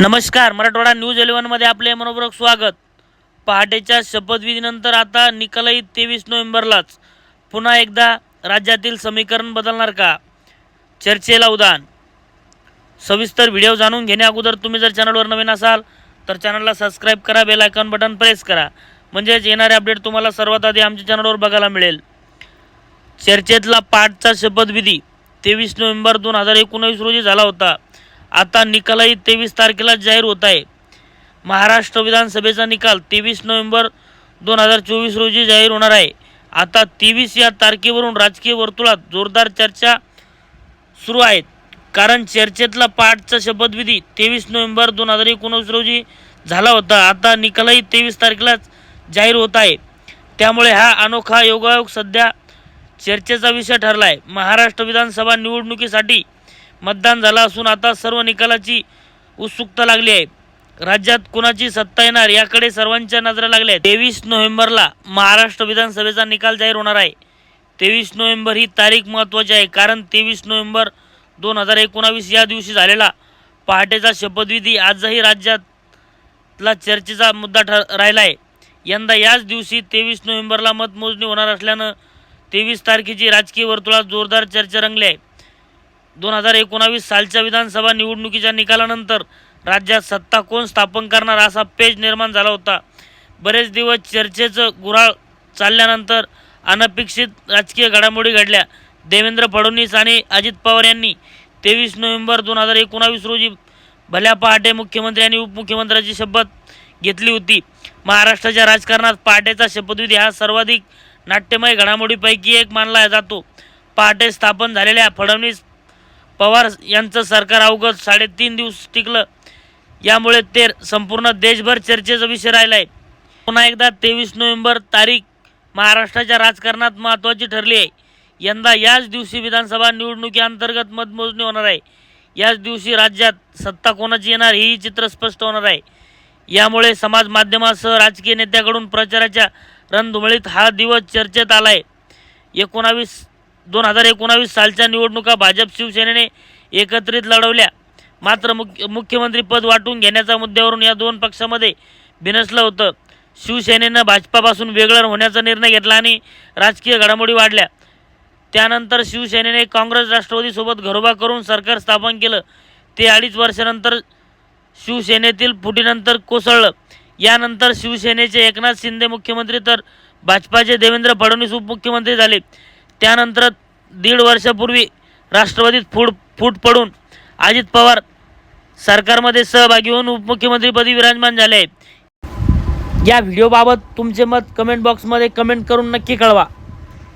नमस्कार मराठवाडा न्यूज इलेव्हनमध्ये आपले मनोपूर्वक स्वागत. पहाटेच्या शपथविधीनंतर आता निकालही तेवीस नोव्हेंबरलाच. पुन्हा एकदा राज्यातील समीकरण बदलणार का? चर्चेला उदान. सविस्तर व्हिडिओ जाणून घेण्या अगोदर तुम्ही जर चॅनलवर नवीन असाल तर चॅनलला सबस्क्राईब करा बेल आयकॉन बटन प्रेस करा. म्हणजेच येणारे अपडेट तुम्हाला सर्वात आधी आमच्या चॅनलवर बघायला मिळेल. चर्चेतला पाठचा शपथविधी तेवीस नोव्हेंबर दोन हजार एकोणवीस रोजी झाला होता. आता निकालही तेवीस तारखेला जाहीर होत आहे. महाराष्ट्र विधानसभेचा निकाल तेवीस नोव्हेंबर दोन हजार चोवीस रोजी जाहीर होणार आहे. आता तेवीस या तारखेवरून राजकीय वर्तुळात जोरदार चर्चा सुरू आहेत कारण चर्चेतला पाठचा शपथविधी तेवीस नोव्हेंबर दोन हजार एकोणवीस रोजी झाला होता. आता निकालही तेवीस तारखेलाच जाहीर होत आहे. त्यामुळे हा अनोखा योगायोग सध्या चर्चेचा विषय ठरला आहे महाराष्ट्र विधानसभा निवडणुकीसाठी मतदान झालं असून आता सर्व निकालाची उत्सुकता लागली आहे. राज्यात कुणाची सत्ता येणार याकडे सर्वांच्या नजरा लागल्या आहेत. तेवीस नोव्हेंबरला महाराष्ट्र विधानसभेचा निकाल जाहीर होणार आहे. तेवीस नोव्हेंबर ही तारीख महत्त्वाची आहे कारण तेवीस नोव्हेंबर दोन हजार एकोणावीस या दिवशी झालेला पहाटेचा शपथविधी आजही राज्यातला चर्चेचा मुद्दा ठर राहिला आहे. यंदा याच दिवशी तेवीस नोव्हेंबरला मतमोजणी होणार असल्यानं तेवीस तारखेची राजकीय वर्तुळात जोरदार चर्चा रंगली आहे. दोन हजार एकोणावीस सालच्या विधानसभा निवडणुकीच्या निकालानंतर राज्यात सत्ता कोण स्थापन करणार असा पेज निर्माण झाला होता. बरेच दिवस चर्चेचं गुराळ चालल्यानंतर अनपेक्षित राजकीय घडामोडी घडल्या. देवेंद्र फडणवीस आणि अजित पवार यांनी तेवीस नोव्हेंबर दोन हजार एकोणावीस रोजी भल्या पहाटे मुख्यमंत्री आणि उपमुख्यमंत्र्याची शपथ घेतली होती. महाराष्ट्राच्या राजकारणात पहाटेचा शपथविधी हा सर्वाधिक नाट्यमय घडामोडीपैकी एक मानला जातो. पहाटे स्थापन झालेल्या फडणवीस पवार यांचं सरकार अवघड साडेतीन दिवस टिकलं. यामुळे ते संपूर्ण देशभर चर्चेचा विषय राहिला आहे पुन्हा एकदा तेवीस नोव्हेंबर तारीख महाराष्ट्राच्या राजकारणात महत्त्वाची ठरली आहे. यंदा याच दिवशी विधानसभा निवडणुकीअंतर्गत मतमोजणी होणार आहे. याच दिवशी राज्यात सत्ता कोणाची येणार हेही चित्र स्पष्ट होणार आहे. यामुळे समाज माध्यमासह राजकीय नेत्याकडून प्रचाराच्या रणधुमळीत हा दिवस चर्चेत आला आहे एकोणावीस दोन हजार एकोणावीस सालच्या निवडणुका भाजप शिवसेनेने एकत्रित लढवल्या. मात्र मुख्य मुख्यमंत्रीपद वाटून घेण्याच्या मुद्द्यावरून या दोन पक्षामध्ये भिनसलं होतं. शिवसेनेनं भाजपापासून वेगळं होण्याचा निर्णय घेतला आणि राजकीय घडामोडी वाढल्या. त्यानंतर शिवसेनेने काँग्रेस राष्ट्रवादीसोबत घरोबा करून सरकार स्थापन केलं. ते अडीच वर्षानंतर शिवसेनेतील फुटीनंतर कोसळलं. यानंतर शिवसेनेचे एकनाथ शिंदे मुख्यमंत्री तर भाजपाचे देवेंद्र फडणवीस उपमुख्यमंत्री झाले. त्यानंतर दीड वर्षापूर्वी राष्ट्रवादीत फूट फूट पडून अजित पवार सरकारमध्ये सहभागी होऊन उपमुख्यमंत्रीपदी विराजमान झाले. आहेत या व्हिडिओबाबत तुमचे मत कमेंट बॉक्समध्ये कमेंट करून नक्की कळवा.